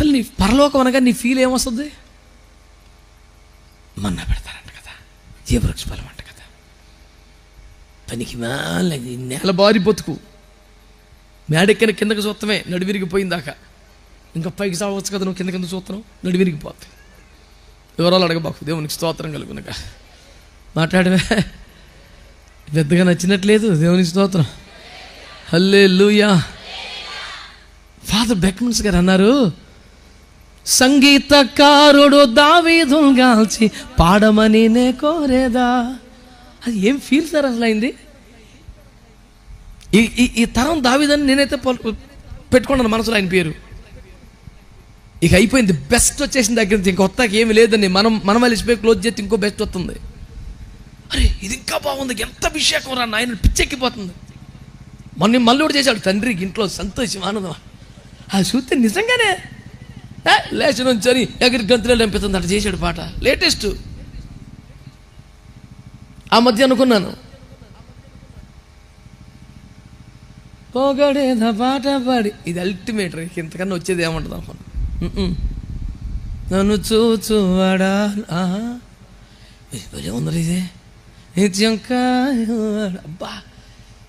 అసలు నీ పరలోకం అనగా నీ ఫీల్ ఏమొస్తుంది? మన్నా పెడతారంట కదా. జీవృక్ష ఫలం అంట కదా. పనికి మాల నేల బారి బతుకు. మేడెక్కిన కిందకి చూస్తామే నడివిరిగిపోయిందాక. ఇంకా పైకి సావచ్చు కదా నువ్వు కింద కింద చూస్తున్నావు నడివిరిగిపోతుంది వివరాలు అడగబాకు దేవునికి స్తోత్రం కలుగునక మాట్లాడవే పెద్దగా నచ్చినట్లేదు దేవునికి స్తోత్రం. హల్లే లూయా ఫాదర్ బెక్మన్స్ గారు అన్నారు సంగీతకారుడు దావీదుల్ గాల్చి పాడమని నే కోరేదా. అది ఏం ఫీల్ సార్ అసలు అయింది ఈ ఈ తరం దావీదని నేనైతే పెట్టుకున్నాను మనసులో ఆయన పేరు. ఇక అయిపోయింది. బెస్ట్ వచ్చేసిన దగ్గర నుంచి ఇంక కొత్తకి ఏమి లేదని మనం మనం వెళ్ళిపోయి క్లోజ్ చేస్తే ఇంకో బెస్ట్ వస్తుంది. అరే ఇది ఇంకా బాగుంది. ఎంత అభిషేకం రా నాయన పిచ్చెక్కిపోతుంది. మొన్న మళ్ళీ చేశాడు తండ్రికి ఇంట్లో సంతోషం ఆనందం. అది చూస్తే నిజంగానే లేచి నుంచొని ఎగిరి గంతులు అనిపిస్తుంది అట్లా చేశాడు పాట. లేటెస్ట్. ఆ మధ్య అనుకున్నాను. పోగడేద పాట పాడి. ఇది అల్టిమేట్ ఇంతకన్నా వచ్చేది ఏమంటుంది అనుకున్నాను నన్ను చూచువాడా భలే ఉంది ఇదే. నిత్యం కాయవాడా. అబ్బా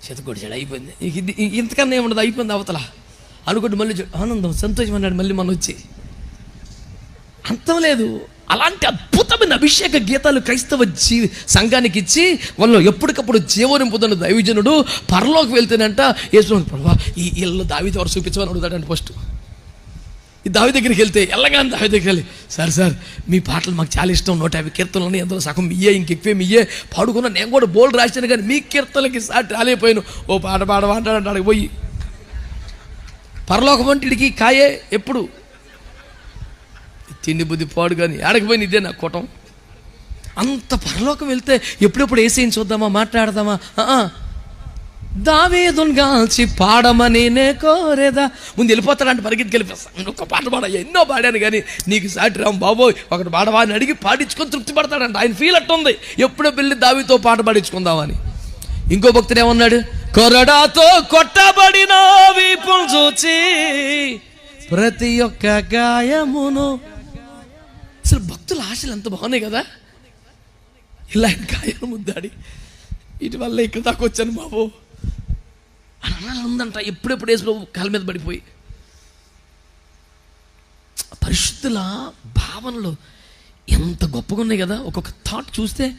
చేత అయిపోయింది. ఇది ఇంతకన్నా ఏముండదు? అయిపోయింది అవతల. అనుకోండి మళ్ళీ ఆనందం సంతోషం అన్నాడు మళ్ళీ మనం వచ్చి అంతం లేదు. అలాంటి అద్భుతమైన అభిషేక గీతాలు క్రైస్తవ జీ సంఘానికి ఇచ్చి వాళ్ళు ఎప్పటికప్పుడు జీవనం పొందిన దైవజనుడు పరలోకి వెళ్తేనంట యేసు ప్రభా ఈ ఇల్లు దావిది వరకు చూపించమని అడుగుతాడండి ఫస్ట్. ఈ దావి దగ్గరికి వెళ్తే ఎల్లగానే దావి దగ్గరికి వెళ్ళి సార్ సార్ మీ పాటలు మాకు చాలా ఇష్టం నూట యాభై కీర్తనలు ఉన్నాయి అందులో సగం మీయే ఇంకెక్కువే మీయే పాడుకున్నా నేను కూడా బోల్డ్ రాశాను కానీ మీ కీర్తనలకి సాటి రాలేపోయాను ఓ పాట పాడ అంటాడంటాడు పోయి. పరలోకం వంటిడికి కాయే ఎప్పుడు? తిండి బుద్ధి పాడు కానీ ఆడకపోయిన ఇదే నా కూటం. అంత పరలోకం వెళ్తే ఎప్పుడెప్పుడు ఏసేయని చూద్దామా మాట్లాడదామా? ఆ, పాడమని నే కోరేదా. ముందు వెళ్ళిపోతాడంటే పరిగెత్తి వెళ్ళిపోతాను ఒక పాట పాడ ఎన్నో పాడాను కానీ నీకు సాటి రామ్ బాబోయ్ ఒకటి పాడవా అని అడిగి పాడించుకొని తృప్తి పడతాడంట. ఆయన ఫీల్ అట్టుంది ఎప్పుడో వెళ్ళి దావితో పాట పాడించుకుందామని. ఇంకో భక్తుడు ఏమన్నాడు? కొరడాతో కొట్టబడిన వీపును చూచి ప్రతి ఒక్క గాయమును అసలు భక్తుల ఆశలు ఎంత బాగున్నాయి కదా? ఇలా గాయాలు ముద్దాడి ఇటువల్ల ఇక్కడ దాకా వచ్చాను బాబు. అని అనాలి ఉందంట. ఎప్పుడెప్పుడు వేసి బాబు కాళ్ళ మీద పడిపోయి. పరిశుద్ధుల భావనలు ఎంత గొప్పగా ఉన్నాయి కదా? ఒక్కొక్క థాట్ చూస్తే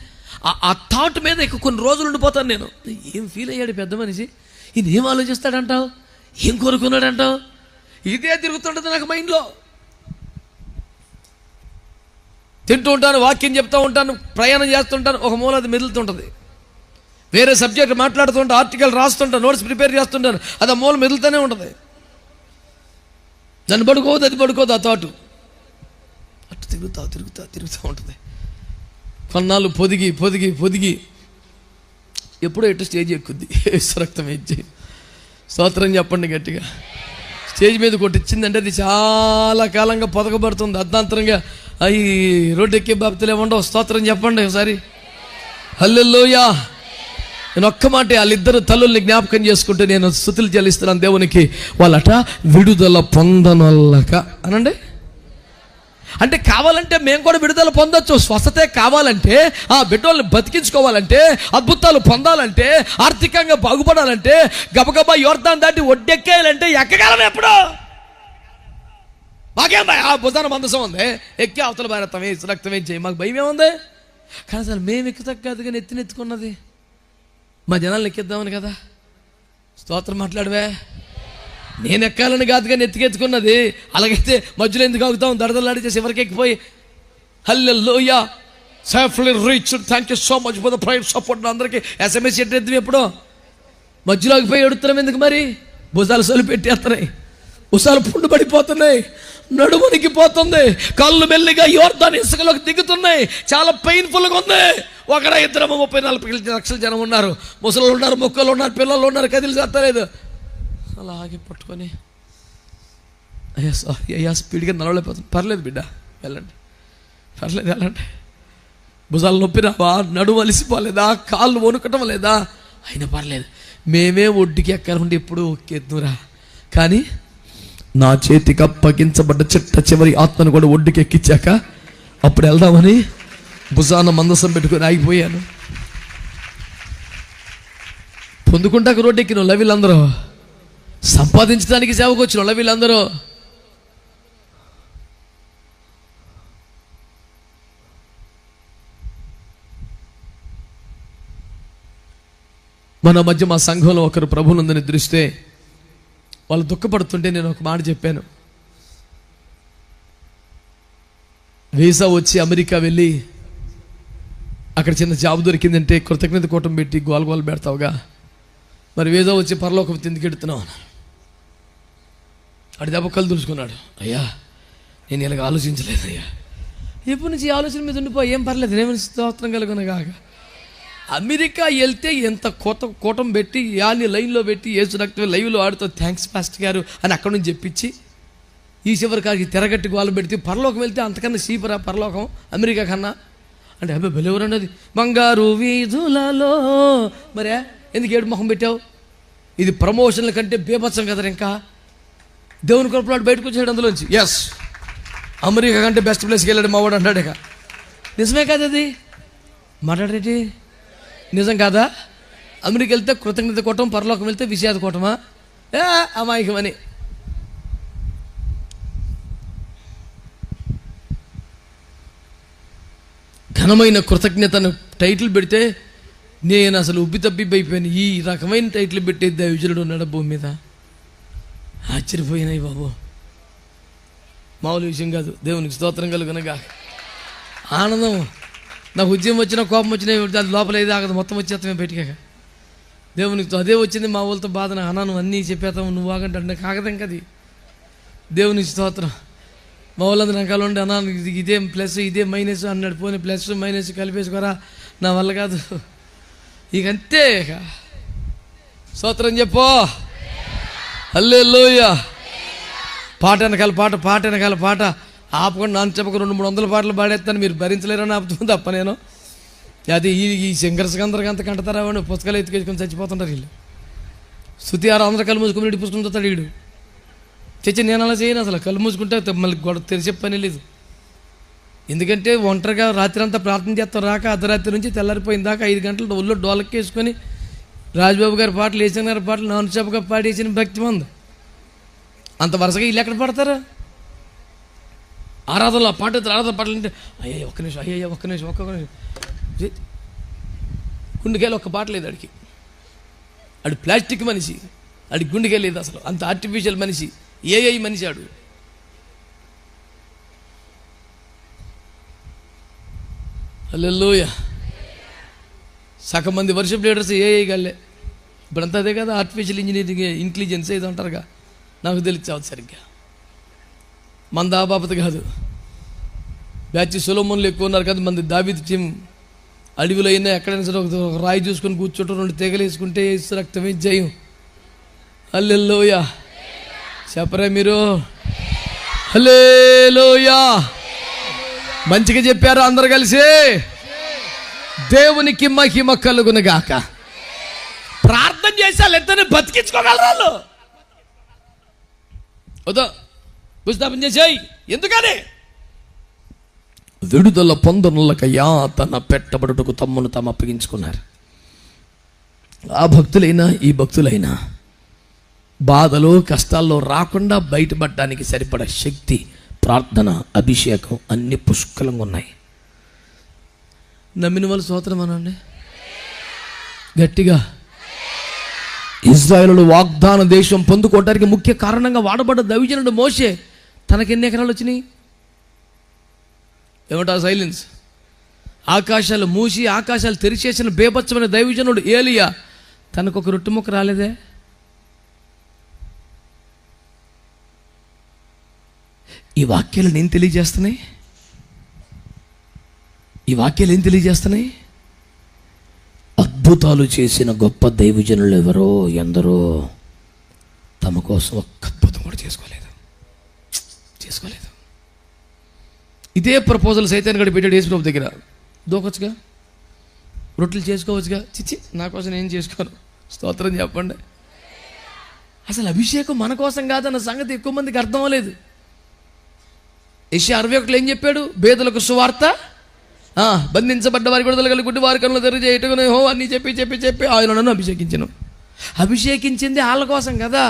ఆ- ఆ థాట్ మీద ఇక కొన్ని రోజులు ఉండిపోతాను నేను. ఏం ఫీల్ అయ్యాడు పెద్ద మనిషి? ఇది ఏం ఆలోచిస్తాడంటావు? ఏం కోరుకున్నాడంటావు? ఇదే తిరుగుతుంటుంది నాకు మైండ్లో తింటూ ఉంటాను వాక్యం చెప్తూ ఉంటాను ప్రయాణం చేస్తుంటాను ఒక మూల అది మెదులుతుంటుంది. వేరే సబ్జెక్ట్ మాట్లాడుతుంటా ఆర్టికల్ రాస్తుంటా నోట్స్ ప్రిపేర్ చేస్తుంటాను అది ఆ మూల మెదులుతూనే ఉంటుంది. దాన్ని పడుకోవద్దు అది పడుకోదు ఆ థాటు. అటు తిరుగుతా తిరుగుతా తిరుగుతూ ఉంటుంది. కొన్నాళ్ళు పొదిగి పొదిగి పొదిగి ఎప్పుడో ఎటు స్టేజ్ ఎక్కుద్ది రక్తం ఇచ్చి. స్తోత్రం చెప్పండి గట్టిగా. స్టేజ్ మీద కొట్టించిందంటే అది చాలా కాలంగా పొదగబడుతుంది అర్ధాంతరంగా. అవి రోడ్డు ఎక్కే బాబతులే ఉండవు స్తోత్రం చెప్పండి ఒకసారి. హల్లెల్లోయా నేను ఒక్క మాట వాళ్ళిద్దరు తల్లుల్ని జ్ఞాపకం చేసుకుంటే నేను స్థుతులు చెల్లిస్తున్నాను దేవునికి. వాళ్ళట విడుదల పొందనొల్లక. అనండి? అంటే కావాలంటే మేము కూడా విడుదల పొందొచ్చు. స్వస్థతే కావాలంటే ఆ బిడ్డోళ్ళని బతికించుకోవాలంటే అద్భుతాలు పొందాలంటే ఆర్థికంగా బాగుపడాలంటే గబగబా యోర్దాన్ దాటి ఒడ్డెక్కేయాలంటే ఎక్కగలం ఎప్పుడో? మాకేం భయం? ఆ భుజాన మందసం ఉంది. ఎక్కి అవతల భారతం వేసి రక్తం చేయి. మాకు భయం ఏముంది? కానీ అసలు మేము ఎక్కుతాం కాదు కానీ ఎత్తినెత్తుకున్నది మా జనాలను ఎక్కిద్దామని కదా. స్తోత్రం మాట్లాడవే. నేను ఎక్కాలని కాదు కానీ ఎత్తికెత్తుకున్నది అలాగైతే మధ్యలో ఎందుకు ఆగుతాం? దడదలాడి చేసి ఎవరికి ఎక్కిపోయి. Hallelujah. Safely reach thank you so much for the support అందరికీ ఎస్ఎంఎస్ ఎట్టేద్దాం ఎప్పుడో? మధ్యలో ఆగిపోయి ఎడుతున్నాం ఎందుకు మరి? భుజాలు సొలి పెట్టేస్తున్నాయి ఉసాలు పుండు పడిపోతున్నాయి నడుమునికి పోతుంది. కళ్ళు మెల్లిగా యోర్దాన్ ఇసుకలోకి దిగుతున్నాయి. చాలా పెయిన్ఫుల్గా ఉంది. ఒకడ ఇద్దరు ముప్పై నలభై లక్షల జనం ఉన్నారు. ముసలు ఉన్నారు మొక్కలు ఉన్నారు పిల్లలు ఉన్నారు కదిలి చేస్తలేదు అలాగే పట్టుకొని. అయ్యా సారీ అయ్యా స్పీడ్గా నడవలేకపోతుంది పర్లేదు బిడ్డ వెళ్ళండి. పర్లేదు వెళ్ళండి. భుజాలు నొప్పి రావా నడుము అలిసిపోలేదా? కాళ్ళు వణుకటం లేదా? అయినా పర్లేదు. మేమే ఒడ్డుకి ఎక్కాలంటే ఎప్పుడు ఒక్కేద్దురా కానీ నా చేతికి అప్పగించబడ్డ చిట్ట చివరి ఆత్మను కూడా ఒడ్డుకి ఎక్కించాక అప్పుడు వెళ్దామని భుజాన మందసం పెట్టుకొని ఆగిపోయాను. పొందుకుంటాక రోడ్డు ఎక్కిన వాళ్ళ వీళ్ళందరూ సంపాదించడానికి సేవకు వచ్చిన వాళ్ళ వీళ్ళందరూ మన మధ్య మా సంఘంలో ఒకరు ప్రభునందు నిద్రిస్తే వాళ్ళు దుఃఖపడుతుంటే నేను ఒక మాట చెప్పాను. వీసా వచ్చి అమెరికా వెళ్ళి అక్కడ చిన్న జాబ్ దొరికిందంటే కృతజ్ఞత కూటం పెట్టి గోల గోల పెడతావుగా. మరి వీసా వచ్చి పరలోకం తిందికెడుతున్నావు అన్నాడు. అడి దెబ్బ కళ్ళు తుడుచుకున్నాడు అయ్యా నేను ఇలాగ ఆలోచించలేదు అయ్యా. ఎప్పటి నుంచి ఆలోచన మీద ఉండిపో ఏం పర్లేదు నేను స్తోత్రం కలుగునగాక. అమెరికా వెళ్తే ఎంత కోత కూటం పెట్టి యాన్ని లైన్లో పెట్టి ఏసు రక్తం లైవ్లో ఆడుతూ థ్యాంక్స్ పాస్ట్ గారు అని అక్కడి నుంచి చెప్పించి ఈ చివరికారికి తెరగట్టి గోల పెడితే పరలోకం వెళ్తే అంతకన్నా సీపరా పరలోకం? అమెరికా కన్నా? అంటే అబ్బాయి బెలెవరు అన్నది. బంగారు వీధులలో మరే ఎందుకు ఏడు మొహం పెట్టావు? ఇది ప్రమోషన్ల కంటే బీభత్సం కదా ఇంకా? దేవుని కొరపాటు బయటకు వచ్చాడు అందులోంచి. ఎస్ అమెరికా కంటే బెస్ట్ ప్లేస్కి వెళ్ళాడు మావాడు అంటాడు ఇక. నిజమే కదా అది మాట్లాడేటి నిజం కాదా? అమెరికా వెళ్తే కృతజ్ఞత కోటం పరలోకం వెళ్తే విషాద కూటమా? ఏ అమాయకమని ఘనమైన కృతజ్ఞతను టైటిల్ పెడితే నేను అసలు ఉబ్బి తబ్బిబ్బైపోయాను ఈ రకమైన టైటిల్ పెట్టే దైవజులుడు ఉన్నాడు భూమి మీద? ఆశ్చర్యపోయినాయి బాబు. మామూలు విషయం కాదు. దేవునికి స్తోత్రం కలుగునగా. ఆనందం. నాకు ఉద్యమం వచ్చినా కోపం వచ్చినా అది లోపల ఏది ఆగదు. మొత్తం వచ్చేస్తామే బయటికాక దేవునికి అదే వచ్చింది మా వాళ్ళతో బాధన అన్నాను అన్నీ చెప్పేస్తావు నువ్వు ఆగంటే అంటే ఇంకా కది దేవునికి స్తోత్రం. మా వాళ్ళందరూ వెనకాల ఉండి అన్నాను ఇదే ప్లస్ ఇదే మైనస్ అన్నాడు. పోనీ ప్లస్ మైనస్ కలిపేసుకోరా నా వల్ల కాదు. ఇక అంతే ఇక. స్తోత్రం అల్లే హల్లే పాట వెనకాల పాట పాట వెనకాల పాట. ఆపకుండా నాన్న చెప్పక రెండు మూడు వందల పాటలు పాడేస్తాను మీరు భరించలేరని ఆపుతుంది తప్ప నేను. అది ఈ ఈ సింగర్స్ అందరికి అంత కంటతారా వాడు పుస్తకాలు ఎత్తుకేసుకొని చచ్చిపోతుంటారు వీళ్ళు. శృతి ఆరు అందరూ కళ్ళు మూసుకుని ఇటు పుస్తకం చూస్తాడు వీడు. చచ్చి నేను అలా చేయను అసలు. కళ్ళు మూసుకుంటే మళ్ళీ గొడవ తెరిచే పని లేదు. ఎందుకంటే ఒంటరిగా రాత్రి అంతా ప్రార్థన చేస్తాం రాక అర్ధరాత్రి నుంచి తెల్లారిపోయిన దాకా ఐదు గంటలు ఒళ్ళు డోలకేసుకొని రాజబాబు గారి పాటలు ఏసన్ గారి పాటలు నాన్న చెప్పగా పాడేసిన భక్తి మంది. అంత వరుసగా వీళ్ళు ఎక్కడ పడతారు? ఆరాధనలో ఆ పాట ఆరాధన పాటలు అంటే అయ్యో ఒక్క నిమిషం అయ్యో ఒక్క నిమిషం ఒక్క నిమిషం. జే- గుండెకాయలు ఒక్క పాట లేదు అడికి అడు ప్లాస్టిక్ మనిషి ఆడి గుండెకాయ లేదు అసలు. అంత ఆర్టిఫిషియల్ మనిషి ఏఐ మనిషి ఆడు. అల్లెల్లోయ సగం మంది వర్షిప్ లీడర్స్ ఏఐ గల్లే ఇప్పుడంతా అదే కదా ఆర్టిఫిషియల్ ఇంజనీరింగ్ ఇంటెలిజెన్స్ ఏదో అంటారుగా. నాకు తెలిసావు సరిగ్గా. మన దాబాపత కాదు. బ్యాచ్ సులోమన్లు ఎక్కువ ఉన్నారు కదా మంది దాబిత్ టీం. అడవిలో అయినా ఎక్కడైనా సరే ఒక రాయి చూసుకొని కూర్చోటం రెండు తెగలేసుకుంటే రక్తమే జయం. హల్లెలూయా. చెప్పరా మీరు? హలేలోయా మంచిగా చెప్పారు అందరు కలిసి. దేవునికి మహిమ కలుగునుగాక ప్రార్థన చేసి వాళ్ళు ఇద్దరిని బతికించుకోగలరు వాళ్ళు. వద్దా. భూస్థాపన చేసేయి. ఎందుకని? విడుదల పొందనులకయ్యా తన పెట్టబడుటకు తమ్మును తాము అప్పగించుకున్నారు. ఆ భక్తులైనా ఈ భక్తులైనా బాధలు కష్టాల్లో రాకుండా బయటపడడానికి సరిపడ శక్తి ప్రార్థన అభిషేకం అన్ని పుష్కలంగా ఉన్నాయి. నమ్మిన వాళ్ళు స్తోత్రం అనండి గట్టిగా ఇజ్రాయేలు వాగ్దాన దేశం పొందుకోవడానికి ముఖ్య కారణంగా వాడబడ్డ దైవజనుడు మోషే తనకి ఎన్ని ఎకరాలు వచ్చినాయి? ఏమంటా సైలెన్స్ ఆకాశాలు మూసి ఆకాశాలు తెరిచేసిన బేభత్సమైన దైవజనుడు ఏలియా తనకు ఒక రొట్టె ముక్క రాలేదే? ఈ వాక్యాలు నేను తెలియజేస్తున్నాయి? ఈ వాక్యాలు ఏం తెలియజేస్తున్నాయి? అద్భుతాలు చేసిన గొప్ప దైవజనులు ఎవరో ఎందరో తమ కోసం ఒక్క తీసుకోలేదు ఇదే ప్రపోజల్ సైతాన్ గడి పెట్టాడు యేసుప్రభు దగ్గర. దూకొచ్చుగా? రొట్టెలు చేసుకోవచ్చుగా? చిచ్చి నా కోసం ఏం చేసుకోను. స్తోత్రం చెప్పండి. అసలు అభిషేకం మన కోసం కాదన్న సంగతి ఎక్కువ మందికి అర్థం అవ్వలేదు. యెషయా అరవై ఒకటిలో ఏం చెప్పాడు? బేదలకు సువార్త బంధించబడ్డ వారి విడుదల కలిగి వారి కన్నులు తెరచేయటం హో అన్ని చెప్పి చెప్పి చెప్పి ఆయన నన్ను అభిషేకించను. అభిషేకించింది వాళ్ళ కోసం కదా.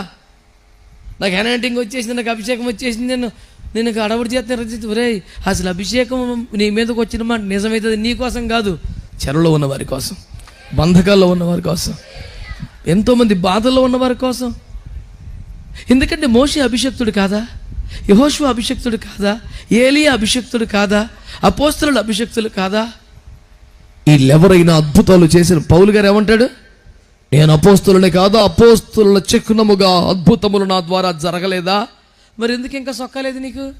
నాకు హ్యాండింగ్ వచ్చేసింది నాకు అభిషేకం వచ్చేసింది నేను నేను అడవుడు చేత రచిత ఒరే అసలు అభిషేకం నీ మీదకి వచ్చిన మాట నిజమైతుంది నీ కోసం కాదు చెరలో ఉన్న వారి కోసం బంధకాల్లో ఉన్న వారి కోసం ఎంతోమంది బాధల్లో ఉన్న వారి కోసం. ఎందుకంటే మోషి అభిషక్తుడు కాదా? యహోషు అభిషక్తుడు కాదా? ఏలియా అభిషక్తుడు కాదా? అపోస్తలుడు అభిషక్తులు కాదా? వీళ్ళెవరైనా అద్భుతాలు చేసిన పౌలు గారు ఏమంటాడు? నేను అపోస్తులనే కాదు అపోస్తుల చిహ్నముగా అద్భుతములు నా ద్వారా జరగలేదా? మరి ఎందుకు ఇంకా సొక్కలేదు నీకు?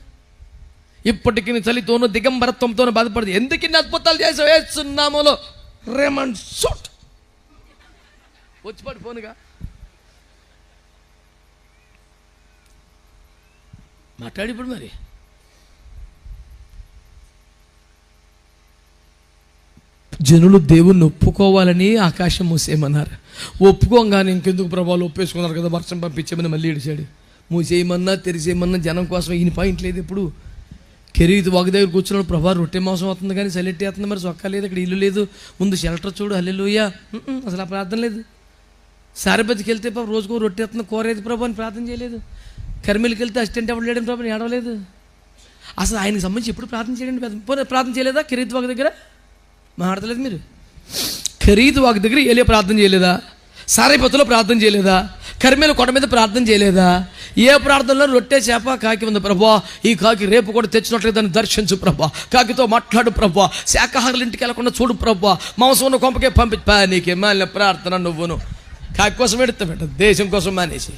ఇప్పటికి నీ చలితోనూ దిగంబరత్వంతోనూ బాధపడదు. ఎందుకు ఇన్ని అద్భుతాలు చేసావు? వేస్తున్నాములో రేమండ్ సూట్ వచ్చి పడి ఫోన్గా. మాట్లాడి ఇప్పుడు మరి. జనులు దేవుణ్ణి ఒప్పుకోవాలని ఆకాశం మూసేయమన్నారు. ఒప్పుకోగానే ఇంకెందుకు ప్రభావాలు? ఒప్పేసుకున్నారు కదా వర్షం పంపించమని మళ్ళీ ఇడిచాడు మూసేయమన్నా తెరిసేయమన్నా జనం కోసం ఈయన పాయింట్ లేదు ఇప్పుడు కెరీత్ ఒక దగ్గర కూర్చున్నాడు ప్రభా రొట్టె మాంసం అవుతుంది కానీ సెలెక్ట్ అవుతుంది మరి సొక్క లేదు ఇక్కడ ఇల్లు లేదు. ముందు షెల్టర్ చూడు హల్లెలూయా. అసలు ఆ ప్రార్థన లేదు. సారపతికి వెళ్తే పాప రోజుకో రొట్టె అవుతుంది కూరేది ప్రభు అని ప్రార్థన చేయలేదు. కర్మిలకి వెళ్తే అసిస్టెంట్ ఎవరు లేడని ప్రభు ఏడవలేదు. అసలు ఆయనకి సంబంధించి ఎప్పుడు ప్రార్థన చేయండి పోనీ ప్రార్థన చేయలేదా? కెరీత్ ఒక దగ్గర? మాట్లాడలేదు మీరు. ఖరీదు వాకి దగ్గర ఏలే ప్రార్థన చేయలేదా? సారైపతిలో ప్రార్థన చేయలేదా? కర్మేల కొండ మీద ప్రార్థన చేయలేదా? ఏ ప్రార్థనలో రొట్టె చేప కాకి ఉంది ప్రభా. ఈ కాకి రేపు కూడా తెచ్చినట్లయితే దాన్ని దర్శించు ప్రభా. కాకితో మాట్లాడు ప్రభా. శాకాహారుల ఇంటికి వెళ్ళకుండా చూడు ప్రభా. మాంసం ఉన్న కొంపకే పంపి నీకే మాలిన ప్రార్థన నువ్వును. కాకి కోసం ఎడతా దేశం కోసం మానేసి.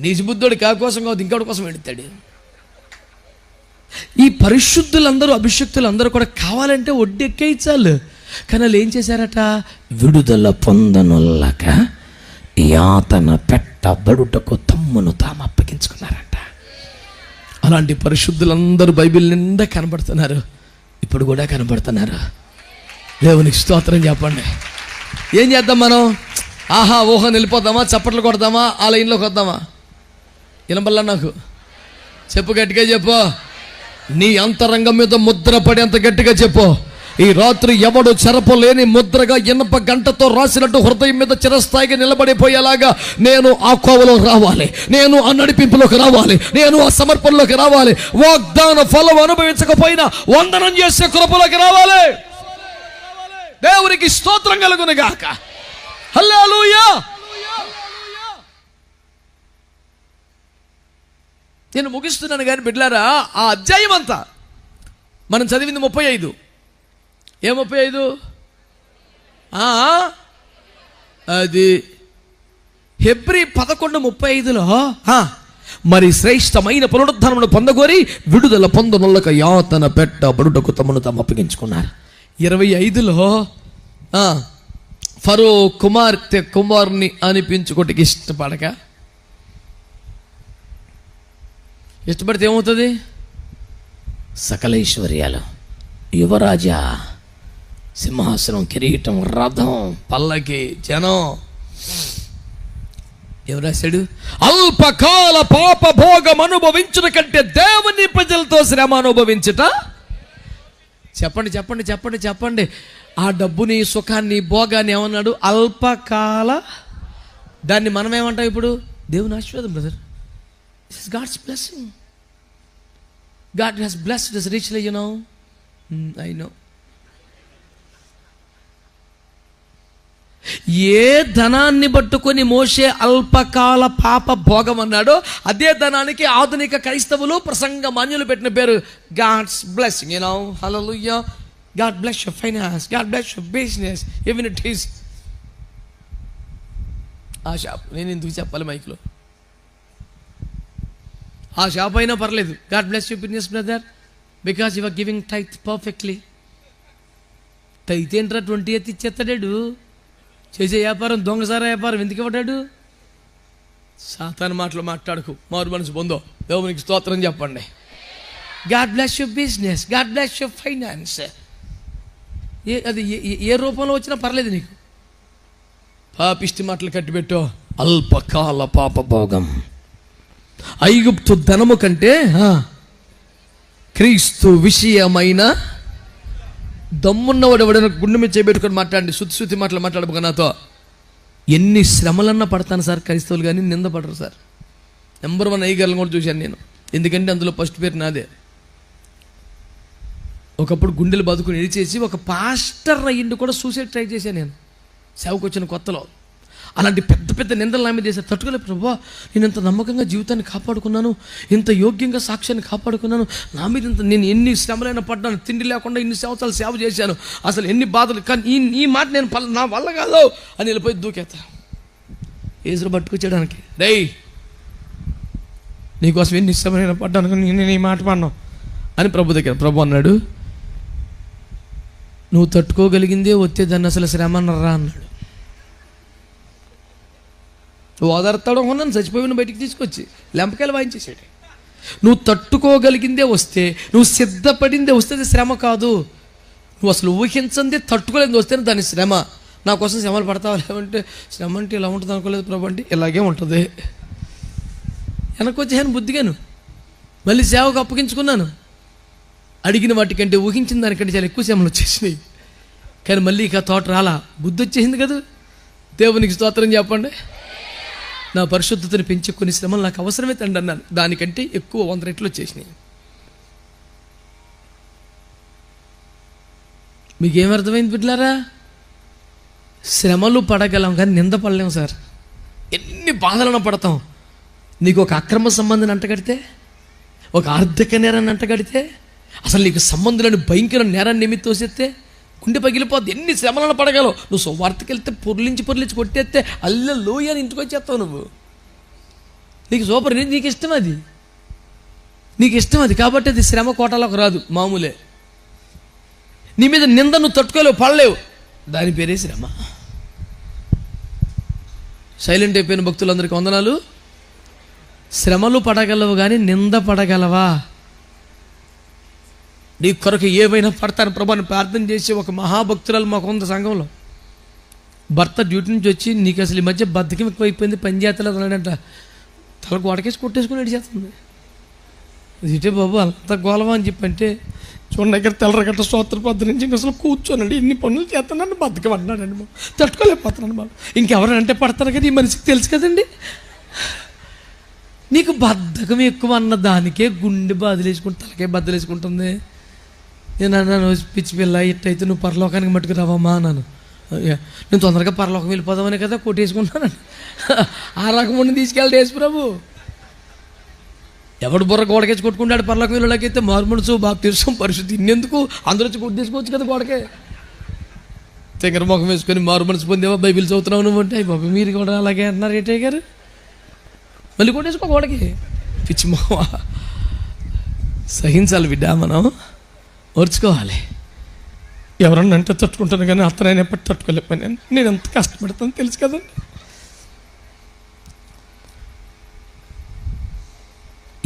నిజబుద్ధుడు కాకి కోసం కాదు ఇంకోటి కోసం ఎడతాడు. ఈ పరిశుద్ధులందరూ అభిషక్తులు అందరూ కూడా కావాలంటే ఒడ్డెక్కేయించాలి కానీ వాళ్ళు ఏం చేశారట? విడుదల పొందనుల్లక యాతన పెట్టబడుటకు తమ్మును తాము అప్పగించుకున్నారట. అలాంటి పరిశుద్ధులందరూ బైబిల్ నిండా కనబడుతున్నారు. ఇప్పుడు కూడా కనబడుతున్నారు. దేవునికి స్తోత్రం చెప్పండి. ఏం చేద్దాం మనం? ఆహా ఊహ వెళ్ళిపోదామా చప్పట్లు కొడదామా? ఆ లైన్లోకి వద్దామా? వినబల్లా నాకు? చెప్పు గట్టిగా చెప్పు. నీ అంతరంగం మీద ముద్ర పడేంత గట్టిగా చెప్పు. ఈ రాత్రి ఎవడు చెరపలేని ముద్రగా ఇనప గంటతో రాసినట్టు హృదయం మీద చిరస్థాయిగా నిలబడిపోయేలాగా నేను ఆ కోవలో రావాలి. నేను ఆ నడిపింపులోకి రావాలి. నేను ఆ సమర్పణలోకి రావాలి. వాగ్దాన ఫలం అనుభవించకపోయినా వందనం చేసే కృపలోకి రావాలి. దేవునికి స్తోత్రం కలుగును గాక. హల్లెలూయా! నేను ముగిస్తున్నాను కానీ బిడ్లారా ఆ అధ్యాయం అంతా మనం చదివింది ముప్పై ఐదు. ఏ ముప్పై ఐదు అది హెబ్రి పదకొండు ముప్పై ఐదులో మరి శ్రేష్టమైన పునరుద్ధరణను పొందగోరి విడుదల పొందనులకు యాతన పెట్టబడుటకు తమను తాము అప్పగించుకున్నారు. ఇరవై ఐదులో ఫరో కుమార్తె కుమార్ని అనిపించుకోటికి ఇష్టపడక? ఇష్టపడితే ఏమవుతుంది? సకల ఐశ్వర్యాలు. యువరాజా సింహాసనం కిరీటం రథం పల్లకి జనం. ఏం రాశాడు? అల్పకాల పాప భోగం అనుభవించుట కంటే దేవుని ప్రజలతో శ్రమ అనుభవించుట? చెప్పండి చెప్పండి చెప్పండి చెప్పండి. ఆ డబ్బుని సుఖాన్ని భోగాన్ని ఏమన్నాడు? అల్పకాల. దాన్ని మనం ఏమంటాం ఇప్పుడు? దేవుని ఆశీర్వాదం brother this is God's blessing God has blessed is richly you know I know ఏ ధనాన్ని పట్టుకొని మోసే అల్పకాల పాప భోగం అన్నాడో అదే ధనానికి ఆధునిక క్రైస్తవులు ప్రసంగ మాన్యులు పెట్టిన పేరు God's blessing you know hallelujah God bless your finance God bless your business even it is a shop నేను ఎందుకు చెప్పాలి మైక్లో? ఆ షాప్ అయినా పర్లేదు. God bless you business brother because you are giving tithe perfectly tithe ఏంట్రా? Twenty eighth ఇచ్చేస్తాడాడు చేసే వ్యాపారం దొంగసార వ్యాపారం ఎందుకు ఇవ్వడాడు సాతాన్ మాటలు మాట్లాడకు. మారు మనసు పొందో. దేవునికి స్తోత్రం చెప్పండి. God bless your business. God bless your finance. ఏ అది ఏ- ఏ- ఏ రూపంలో వచ్చినా పర్లేదు నీకు. పాపిష్టి మాటలు కట్టిపెట్టో. అల్పకాల పాప భోగం ఐగుప్తు ధనము కంటే ఆ, క్రీస్తు విషయమైన దమ్మున్నవాడు ఎవడైనా గుండె మీద చేపెట్టుకొని మాట్లాడండి శుద్ధి శుద్ధి మాటలు మాట్లాడబోక నాతో. ఎన్ని శ్రమలన్నా పడతాను సార్ క్రైస్తవులు కానీ నింద పడరు సార్. నెంబర్ వన్ అయ్యగారులను కూడా చూశాను నేను. ఎందుకంటే అందులో ఫస్ట్ పేరు నాదే. ఒకప్పుడు గుండెలు బతుకుని ఎడిచేసి ఒక పాస్టర్ అయ్యిండు కూడా సూసైడ్ ట్రై చేశాను నేను. సేవకు వచ్చిన కొత్తలో. అలాంటి పెద్ద పెద్ద నిందలు నా మీద చేశారు తట్టుకోలే ప్రభా నేను ఇంత నమ్మకంగా జీవితాన్ని కాపాడుకున్నాను ఇంత యోగ్యంగా సాక్ష్యాన్ని కాపాడుకున్నాను నా మీద ఇంత నేను ఎన్ని శ్రమలైనా పడ్డాను తిండి లేకుండా ఇన్ని సంవత్సరాలు సేవ చేశాను అసలు ఎన్ని బాధలు కానీ ఈ ఈ మాట నేను పల్ల- నా వల్ల కాదు అని వెళ్ళిపోయి దూకేస్తా ఏసులు పట్టుకొచ్చేయడానికి. రేయ్ నీకోసం ఎన్ని శ్రమలైనా పడ్డాను కానీ నేను ఈ మాట పడినావు అని ప్రభు దగ్గర ప్రభు అన్నాడు. నువ్వు తట్టుకోగలిగిందే వచ్చే దాన్ని అసలు శ్రమ అన్నారా అన్నాడు. ఓదార్తాడు ఉన్నాను చచ్చిపోయిన బయటికి తీసుకొచ్చి లెంపకాయలు వాయించేసాడు నువ్వు తట్టుకోగలిగిందే వస్తే నువ్వు సిద్ధపడిందే వస్తే అది శ్రమ కాదు. నువ్వు అసలు ఊహించందే తట్టుకోలేదు వస్తేనే దాని శ్రమ. నా కోసం శ్రమలు పడతావా లేవంటే శ్రమ అంటే ఇలా ఉంటుంది అనుకోలేదు ప్రభు అంటే ఇలాగే ఉంటుంది. వెనకొచ్చాను బుద్ధిగాను. మళ్ళీ సేవకు అప్పగించుకున్నాను. అడిగిన వాటికంటే ఊహించిన దానికంటే చాలా ఎక్కువ శ్రమలు వచ్చేసినాయి. కానీ మళ్ళీ ఇక తోట రాలా. బుద్ధి వచ్చేసింది కదా. దేవునికి స్తోత్రం చెప్పండి. నా పరిశుద్ధతను పెంచే కొన్ని శ్రమలు నాకు అవసరమే తండ్రి అన్నాను. దానికంటే ఎక్కువ వంద రెట్లు వచ్చేసినాయి. మీకేం అర్థమైంది బిడ్డలారా? శ్రమలు పడగలం కానీ నింద సార్. ఎన్ని బాధలను పడతాం. నీకు ఒక అక్రమ సంబంధిని అంటగడితే ఒక ఆర్థిక నేరాన్ని అంటగడితే అసలు నీకు సంబంధులను భయంకర నేరాన్ని నిమిత్తం చేస్తే గుండె పగిలిపోద్ది. ఎన్ని శ్రమలను పడగలవు? నువ్వు సువార్తకి వెళ్తే పొర్లించి పొర్లించి కొట్టేస్తే అల్ల లోయ అని ఇంటికి వచ్చేస్తావు నువ్వు. నీకు సూపర్ నీకు ఇష్టం అది. నీకు ఇష్టం అది. కాబట్టి అది శ్రమ కోటలోకి రాదు మామూలే. నీ మీద నింద నువ్వు తట్టుకోలేవు పడలేవు. దాని పేరే శ్రమ. సైలెంట్ అయిపోయిన భక్తులందరికీ వందనాలు. శ్రమలు పడగలవు కానీ నింద పడగలవా? నీ కొరకు ఏమైనా పడతాను ప్రభాని ప్రార్థన చేసి ఒక మహాభక్తురాలు మాకు ఉంది సంఘంలో. భర్త డ్యూటీ నుంచి వచ్చి నీకు అసలు ఈ మధ్య బద్దకం ఎక్కువైపోయింది పని చేతలేదు అన్నాడంట. తలకు వడకేసి కొట్టేసుకుని అడిచేస్తుంది ఇటే బాబు అంత గోలవా అని చెప్పి అంటే చూడండి దగ్గర తెల్లరగట్ట స్తోత్ర పొద్దు నుంచి ఇంక అసలు కూర్చోనండి ఇన్ని పనులు చేస్తున్నాను బద్దకం అన్నాడండి బాబు. తట్టుకోలేకపోతున్నాను బాబు. ఇంకెవరంటే పడతారు కదా ఈ మనిషికి తెలుసు కదండి. నీకు బద్ధకం ఎక్కువ అన్న దానికే గుండె బాధలేసుకుంటే తలకే బద్దలేసుకుంటుంది. నేను అన్నాను పిచ్చి పిల్ల ఇట్టయితే నువ్వు పరలోకానికి మట్టుకు రావమ్మా అన్నాను. అయ్యా, నేను తొందరగా పరలోకం వెళ్ళిపోదామని కదా కొట్టేసుకుంటున్నాను ఆ రకం ఉండి తీసుకెళ్ళి యేసు ప్రభు. ఎవడు బుర్ర గోడకేసి కొట్టుకుంటాడు పర్లోకం వెళ్ళాకైతే మారుమనసు బాగా తీర్చం పరిస్థితి ఇన్నెందుకు? అందరూ వచ్చి కొట్టేసుకోవచ్చు కదా గోడకే. తెంగర ముఖం వేసుకొని మారు మనసు పొందేవా? బైబిల్ చదువుతున్నావు నువ్వు అంటే బాబు మీరు కూడా అలాగే అంటున్నారు ఏటయ్య గారు? మళ్ళీ కొట్టేసుకో గోడకి. పిచ్చి మావా సహించాలి బిడ్డ మనం. ఓర్చుకోవాలి. ఎవరన్నా అంటే తట్టుకుంటాను కానీ అతనైనా ఎప్పటి తట్టుకోలేకపోయాను. నేను ఎంత కష్టపడతాను తెలుసు కదండి.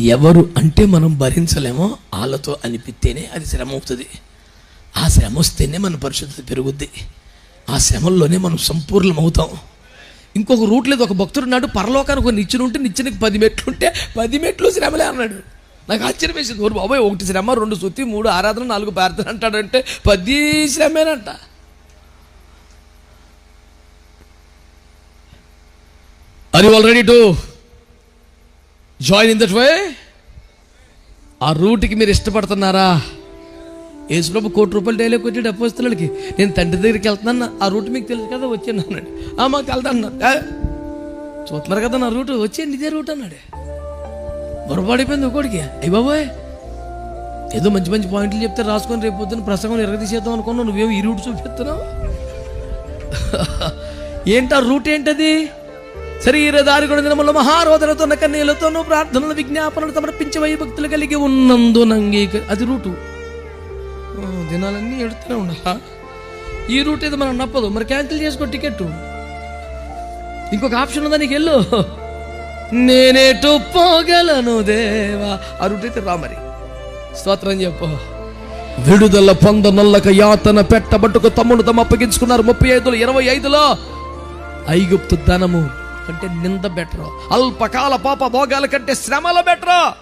ఎవరు అంటే మనం భరించలేమో వాళ్ళతో అనిపిస్తేనే అది శ్రమ అవుతుంది. ఆ శ్రమ వస్తేనే మన పరిశుద్ధత పెరుగుద్ది. ఆ శ్రమల్లోనే మనం సంపూర్ణం అవుతాం ఇంకొక రూట్ లేదు. ఒక భక్తుడు నాడు పరలోకానికి ఒక నిచ్చెన ఉంటే నిచ్చెనకి పది మెట్లు ఉంటే పది మెట్లు శ్రమలే అన్నాడు. నాకు ఆశ్చర్యం వేసింది. ఓరు బాబాయ్ ఒకటి శ్రమ రెండు శుద్ధి మూడు ఆరాధన నాలుగు ప్రార్థన అంటాడంటే పది శ్రమేనంట. అది already to join in that way ఆ రూట్కి మీరు ఇష్టపడుతున్నారా? యేసుప్రభు కోటి రూపాయలు డైలీ వచ్చి డబ్బు నేను తండ్రి దగ్గరికి వెళ్తున్నాను. ఆ రూట్ మీకు తెలుసు కదా వచ్చాను అన్నాడు. ఆ మాకు వెళ్తాను చూస్తున్నారు కదా నా రూట్? వచ్చేయండి ఇదే రూట్ అన్నాడు. బొరపాడిపోయింది ఒకడికి అయ్యి బాబోయ్? ఏదో మంచి మంచి పాయింట్లు చెప్తే రాసుకొని రేపు పొద్దున్న ప్రసంగం ఎరగదీసేద్దాం అనుకున్నావు నువ్వేమో ఈ రూట్ చూపిస్తున్నావు ఏంటి ఆ రూట్ ఏంటది? శరీర దారి కూడా మహారోధనతో మహారోదనతో కన్నీళ్ళతోనూ ప్రార్థనలు విజ్ఞాపనలు సమర్పించే భక్తులు కలిగి ఉన్నందునంగీక అది రూటు. దినాలన్నీ ఎడుతూనే ఉండాలా? ఈ రూట్ ఏదో మనం నప్పదు. మరి క్యాన్సిల్ చేసుకో టికెట్ ఇంకొక ఆప్షన్ ఉందా నీకు? వెళ్ళు. నేనేటు పోగలను దేవా. అరుటైతే రా మరి. స్తోత్రం చెప్పు. విడుదల పొందనొల్లక యాతన పెట్టబట్టుకు తమ్ముడు తమ అప్పగించుకున్నారు ముప్పై ఐదులో ఇరవై ఐదులో. ఐగుప్తు ధనము కంటే నింద బెటర్. అల్పకాల పాప భోగాల కంటే శ్రమల బెటర్.